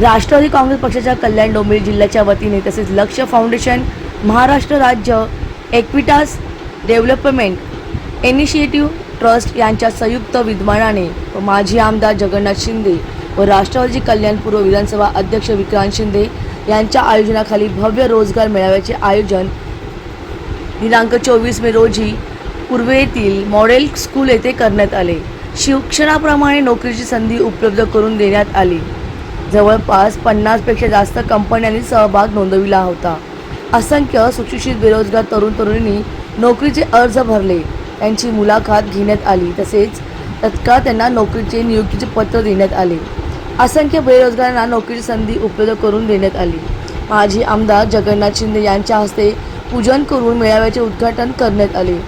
राष्ट्रवादी काँग्रेस पक्षाच्या कल्याण डोंबिवली जिल्ह्याच्या वतीने तसेच लक्ष फाउंडेशन महाराष्ट्र राज्य एक्विटास डेव्हलपमेंट इनिशिएटिव्ह ट्रस्ट यांच्या संयुक्त विद्वानाने व माजी आमदार जगन्नाथ शिंदे व राष्ट्रवादी कल्याण पूर्व विधानसभा अध्यक्ष विक्रांत शिंदे यांच्या आयोजनाखाली भव्य रोजगार मेळाव्याचे आयोजन दिनांक चोवीस मे रोजी पूर्वेतील मॉडेल स्कूल येथे करण्यात आले. शिक्षणाप्रमाणे नोकरीची संधी उपलब्ध करून देण्यात आली. जवळपास पन्नासपेक्षा जास्त कंपन्यांनी सहभाग नोंदविला होता. असंख्य सुशिक्षित बेरोजगार तरुण तरुणींनी नोकरीचे अर्ज भरले. त्यांची मुलाखत घेण्यात आली तसेच तत्काळ त्यांना नोकरीचे नियुक्तीचे पत्र देण्यात आले. असंख्य बेरोजगारांना नोकरीची संधी उपलब्ध करून देण्यात आली. माजी आमदार जगन्नाथ शिंदे यांच्या हस्ते पूजन करून मेळाव्याचे उद्घाटन करण्यात आले.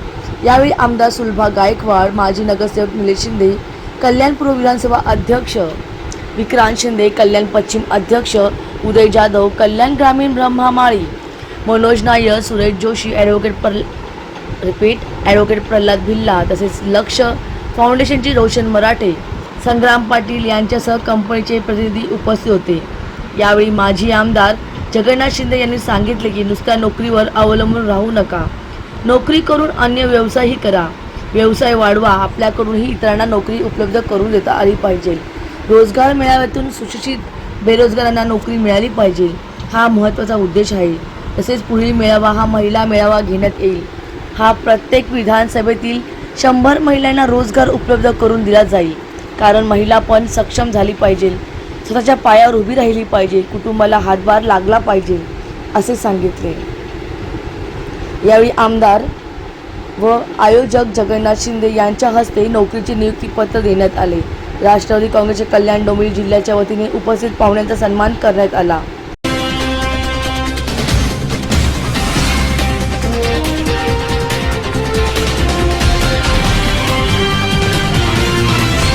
यावेळी आमदार सुलभा गायकवाड माजी नगरसेवक निलेश शिंदे कल्याणपूर्व विधानसभा अध्यक्ष विक्रांत शिंदे कल्याण पश्चिम अध्यक्ष उदय जाधव कल्याण ग्रामीण ब्रह्मामाळी मनोज नायर सुरेश जोशी ॲडव्होकेट पर रिपीट ॲडव्होकेट प्रल्हाद भिल्ला तसेच लक्ष फाउंडेशनचे रोशन मराठे संग्राम पाटील यांच्यासह कंपनीचे प्रतिनिधी उपस्थित होते. यावेळी माजी आमदार जगन्नाथ शिंदे यांनी सांगितले की नुसत्या नोकरीवर अवलंबून राहू नका. नोकरी करून अन्य व्यवसायही करा. व्यवसाय वाढवा. आपल्याकडूनही इतरांना नोकरी उपलब्ध करून देता आली पाहिजे. रोजगार मेळाव्यातून सुशिक्षित बेरोजगारांना नोकरी मिळाली पाहिजे हा महत्त्वाचा उद्देश आहे. तसेच पुढील मेळावा हा महिला मेळावा घेण्यात येईल. हा प्रत्येक विधानसभेतील शंभर महिलांना रोजगार उपलब्ध करून दिला जाईल. कारण महिला पण सक्षम झाली पाहिजे. स्वतःच्या पायावर उभी राहिली पाहिजे. कुटुंबाला हातभार लागला पाहिजे असे सांगितले. यावेळी आमदार व आयोजक जगन्नाथ शिंदे यांच्या हस्ते नोकरीचे नियुक्तीपत्र देण्यात आले. राष्ट्रवादी काँग्रेसचे कल्याण डोंबिवली जिल्ह्याच्या वतीने उपस्थित पाहुण्यांचा सन्मान करण्यात आला.